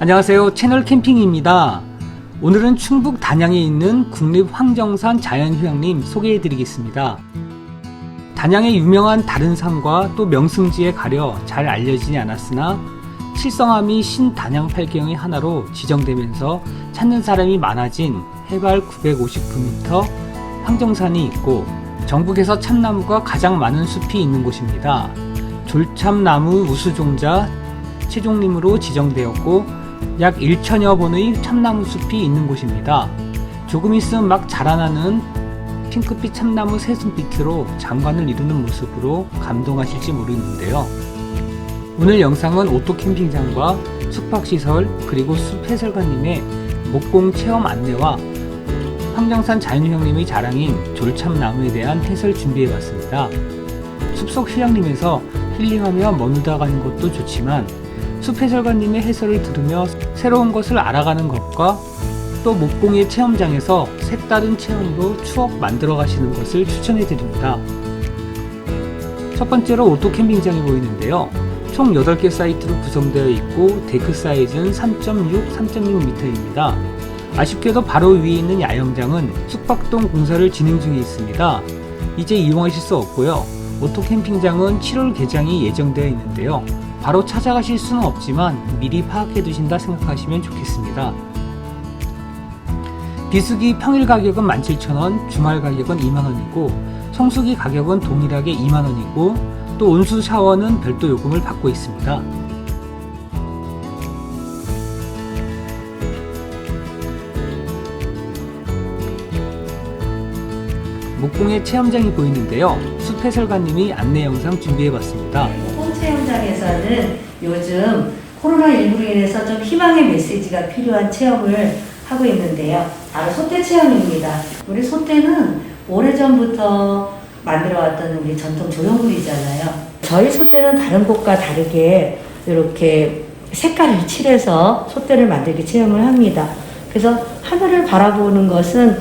안녕하세요. 채널 캠핑입니다. 오늘은 충북 단양에 있는 국립 황정산 자연휴양림 소개해 드리겠습니다. 단양의 유명한 다른 산과 또 명승지에 가려 잘 알려지지 않았으나 칠성암이 신단양 팔경의 하나로 지정되면서 찾는 사람이 많아진 해발 959m 황정산이 있고 전국에서 참나무가 가장 많은 숲이 있는 곳입니다. 졸참나무 우수종자 최종림으로 지정되었고 약 1천여 본의 참나무 숲이 있는 곳입니다. 조금 있으면 막 자라나는 핑크빛 참나무 새순빛으로 장관을 이루는 모습으로 감동하실지 모르겠는데요. 오늘 영상은 오토 캠핑장과 숙박시설 그리고 숲 해설가님의 목공 체험 안내와 황정산 자연휴양림의 자랑인 졸참나무에 대한 해설 준비해봤습니다. 숲속 휴양림에서 힐링하며 머무다 가는 것도 좋지만 숲 해설가님의 해설을 들으며 새로운 것을 알아가는 것과 또 목공의 체험장에서 색다른 체험으로 추억 만들어 가시는 것을 추천해 드립니다. 첫 번째로 오토 캠핑장이 보이는데요. 총 8개 사이트로 구성되어 있고 데크 사이즈는 3.6, 3.6m입니다. 아쉽게도 바로 위에 있는 야영장은 숙박동 공사를 진행 중에 있습니다. 이제 이용하실 수 없고요. 오토 캠핑장은 7월 개장이 예정되어 있는데요. 바로 찾아가실 수는 없지만 미리 파악해 두신다 생각하시면 좋겠습니다. 비수기 평일 가격은 17,000원, 주말 가격은 2만원이고 성수기 가격은 동일하게 2만원이고 또 온수 샤워는 별도 요금을 받고 있습니다. 목공의 체험장이 보이는데요. 숲 해설가님이 안내 영상 준비해봤습니다. 홈체험장에서는 요즘 코로나19로 인해서 좀 희망의 메시지가 필요한 체험을 하고 있는데요. 바로 소떼 체험입니다. 우리 소떼는 오래전부터 만들어왔던 우리 전통 조형물이잖아요. 저희 소떼는 다른 곳과 다르게 이렇게 색깔을 칠해서 소떼를 만들기 체험을 합니다. 그래서 하늘을 바라보는 것은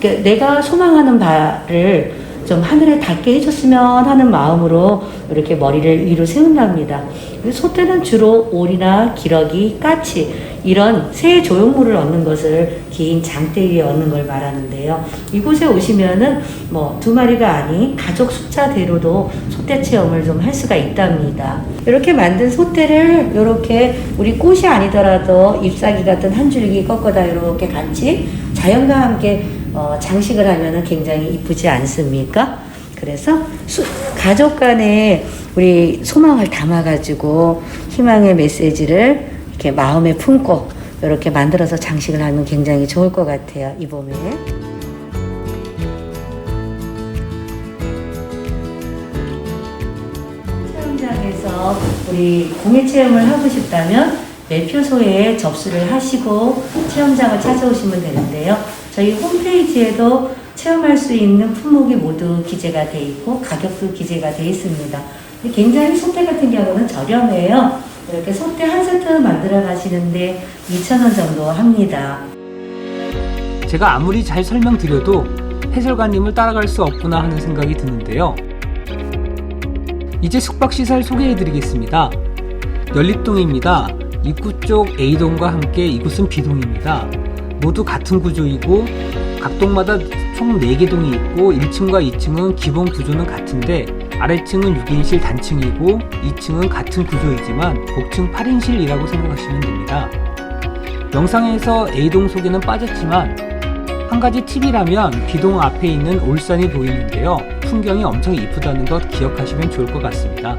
내가 소망하는 바를 좀 하늘에 닿게 해줬으면 하는 마음으로 이렇게 머리를 위로 세운답니다. 소떼는 주로 오리나 기러기, 까치 이런 새 조형물을 얻는 것을 긴 장대 위에 얻는 걸 말하는데요. 이곳에 오시면은 뭐 두 마리가 아닌 가족 숫자대로도 소떼 체험을 좀 할 수가 있답니다. 이렇게 만든 소떼를 이렇게 우리 꽃이 아니더라도 잎사귀 같은 한 줄기 꺾어다 이렇게 같이 자연과 함께 어, 장식을 하면은 굉장히 이쁘지 않습니까? 그래서 수, 가족 간에 우리 소망을 담아가지고 희망의 메시지를 이렇게 마음에 품고 이렇게 만들어서 장식을 하면 굉장히 좋을 것 같아요. 이 봄에. 체험장에서 우리 공예 체험을 하고 싶다면 매표소에 접수를 하시고 체험장을 찾아오시면 되는데요. 저희 홈페이지에도 체험할 수 있는 품목이 모두 기재가 돼 있고 가격도 기재가 돼 있습니다. 굉장히 소떼 같은 경우는 저렴해요. 이렇게 소떼 한 세트 만들어 가시는데 2,000원 정도 합니다. 제가 아무리 잘 설명드려도 해설가님을 따라갈 수 없구나 하는 생각이 드는데요. 이제 숙박시설 소개해드리겠습니다. 연립동입니다. 입구 쪽 A동과 함께 이곳은 B동입니다. 모두 같은 구조이고 각 동마다 총 4개 동이 있고 1층과 2층은 기본 구조는 같은데 아래층은 6인실 단층이고 2층은 같은 구조이지만 복층 8인실이라고 생각하시면 됩니다. 영상에서 A동 소개는 빠졌지만 한 가지 팁이라면 B동 앞에 있는 올산이 보이는데요. 풍경이 엄청 이쁘다는 것 기억하시면 좋을 것 같습니다.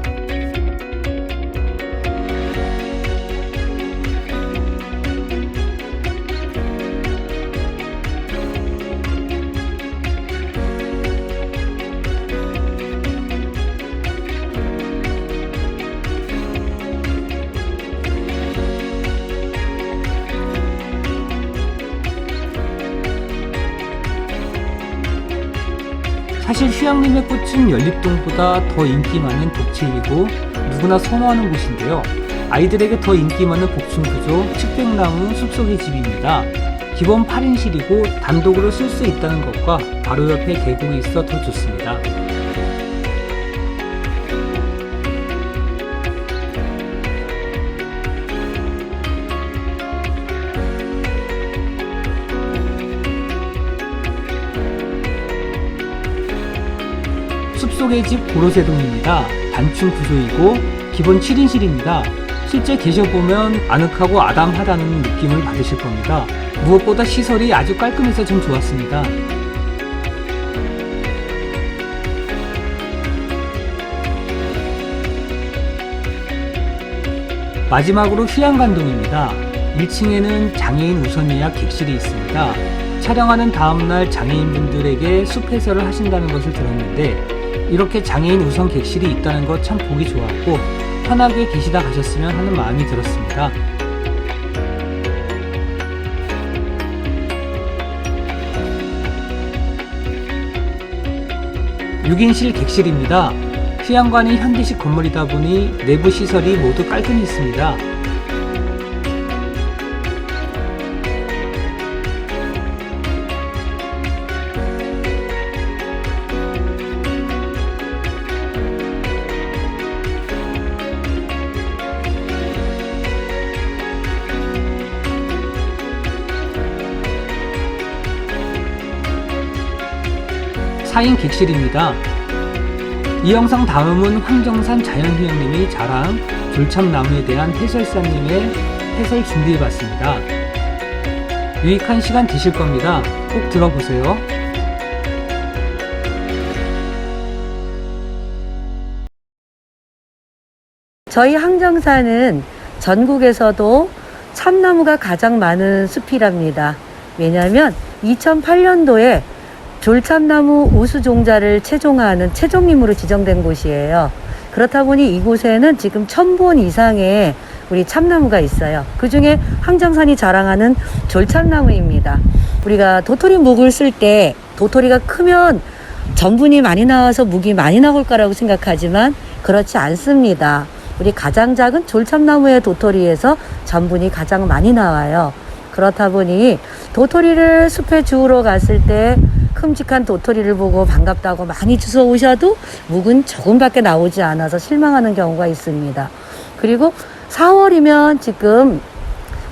사실 휴양림의 꽃은 연립동보다 더 인기 많은 독채이고 누구나 선호하는 곳인데요. 아이들에게 더 인기 많은 복층 구조 측백나무 숲속의 집입니다. 기본 8인실이고 단독으로 쓸 수 있다는 것과 바로 옆에 계곡이 있어 더 좋습니다. 햇속의 집 고로쇠동입니다. 단층 구조이고 기본 7인실입니다. 실제 계셔보면 아늑하고 아담하다는 느낌을 받으실 겁니다. 무엇보다 시설이 아주 깔끔해서 좀 좋았습니다. 마지막으로 휴양관동입니다. 1층에는 장애인 우선 예약 객실이 있습니다. 촬영하는 다음날 장애인분들에게 숲 해설을 하신다는 것을 들었는데 이렇게 장애인 우선 객실이 있다는 것 참 보기 좋았고 편하게 계시다 가셨으면 하는 마음이 들었습니다. 6인실 객실입니다. 휴양관이 현대식 건물이다 보니 내부 시설이 모두 깔끔히 있습니다. 사인 객실입니다. 이 영상 다음은 황정산 자연휴양림이 자랑 졸참나무에 대한 해설사님의 해설 준비해봤습니다. 유익한 시간 되실 겁니다. 꼭 들어보세요. 저희 항정산은 전국에서도 참나무가 가장 많은 숲이랍니다. 왜냐하면 2008년도에 졸참나무 우수종자를 채종하는 채종림으로 지정된 곳이에요. 그렇다 보니 이곳에는 지금 천본 이상의 우리 참나무가 있어요. 그 중에 항정산이 자랑하는 졸참나무입니다. 우리가 도토리 묵을 쓸 때 도토리가 크면 전분이 많이 나와서 묵이 많이 나올 거라고 생각하지만 그렇지 않습니다. 우리 가장 작은 졸참나무의 도토리에서 전분이 가장 많이 나와요. 그렇다 보니 도토리를 숲에 주우러 갔을 때 큼직한 도토리를 보고 반갑다고 많이 주워 오셔도 묵은 조금밖에 나오지 않아서 실망하는 경우가 있습니다. 그리고 4월이면 지금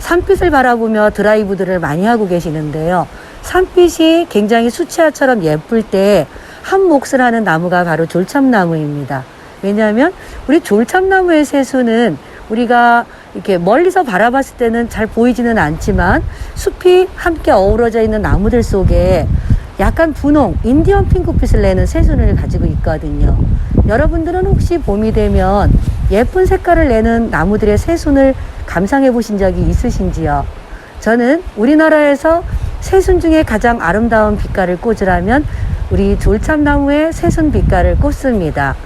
산빛을 바라보며 드라이브들을 많이 하고 계시는데요. 산빛이 굉장히 수채화처럼 예쁠 때 한 몫을 하는 나무가 바로 졸참나무입니다. 왜냐하면 우리 졸참나무의 새수는 우리가 이렇게 멀리서 바라봤을 때는 잘 보이지는 않지만 숲이 함께 어우러져 있는 나무들 속에 약간 분홍, 인디언 핑크빛을 내는 새순을 가지고 있거든요. 여러분들은 혹시 봄이 되면 예쁜 색깔을 내는 나무들의 새순을 감상해 보신 적이 있으신지요? 저는 우리나라에서 새순 중에 가장 아름다운 빛깔을 꽂으라면 우리 졸참나무의 새순 빛깔을 꽂습니다.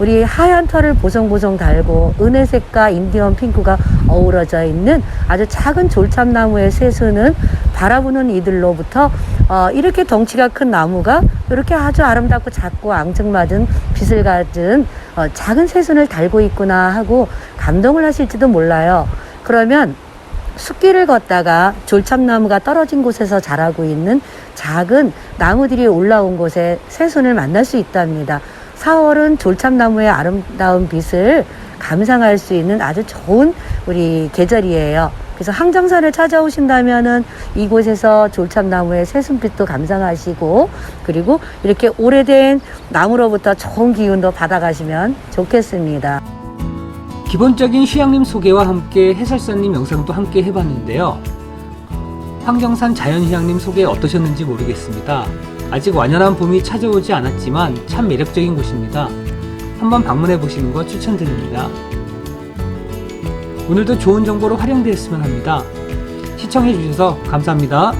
우리 하얀 털을 보송보송 달고 은혜색과 인디언 핑크가 어우러져 있는 아주 작은 졸참나무의 새수는 바라보는 이들로부터 어, 이렇게 덩치가 큰 나무가 이렇게 아주 아름답고 작고 앙증맞은 빛을 가진 어, 작은 새순을 달고 있구나 하고 감동을 하실지도 몰라요. 그러면 숲길을 걷다가 졸참나무가 떨어진 곳에서 자라고 있는 작은 나무들이 올라온 곳에 새순을 만날 수 있답니다. 4월은 졸참나무의 아름다운 빛을 감상할 수 있는 아주 좋은 우리 계절이에요. 그래서 항정산을 찾아오신다면은 이곳에서 졸참나무의 새순빛도 감상하시고 그리고 이렇게 오래된 나무로부터 좋은 기운도 받아가시면 좋겠습니다. 기본적인 휴양림 소개와 함께 해설사님 영상도 함께 해봤는데요. 황정산 자연휴양림 소개 어떠셨는지 모르겠습니다. 아직 완연한 봄이 찾아오지 않았지만 참 매력적인 곳입니다. 한번 방문해 보시는 거 추천드립니다. 오늘도 좋은 정보로 활용되었으면 합니다. 시청해 주셔서 감사합니다.